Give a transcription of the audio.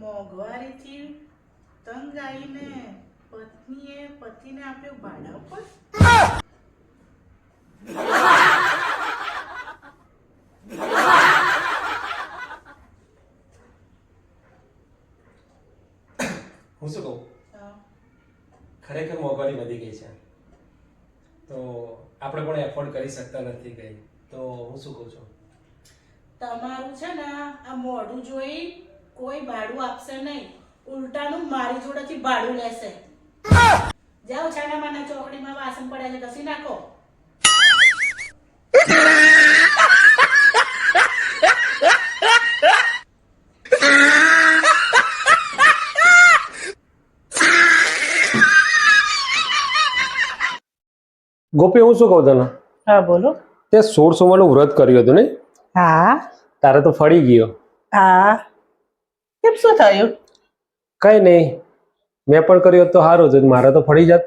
મોંઘવારીથી તંગ આવીને પત્નીએ પતિને આપ્યો ભાડા ઉપર હું શું કહું? ખરેખર મોંઘવારી વધી ગઈ છે. તો આપણે પણ એફોર્ડ કરી શકતા નથી કઈ. તો હું શું કહું છું? તમારું છે ને આ મોઢું જોઈ કોઈ ભાડું આપશે નહીં. ઉલટાનું મારી જોડેથી ભાડું લેશે. જાઓ છાનામાના ચોકડીમાં વાસણ પડ્યા છે ઘસી નાખો. ગોપી હું શું કહું તને? હા બોલો. તે સોળ સોમાનું વ્રત કર્યું હતું ને હા. તારે તો ફળી ગયો. હા. શું થયું? કઈ નહીં. મેં પણ કર્યો તો સારું જ મારે તો ફળી જાત.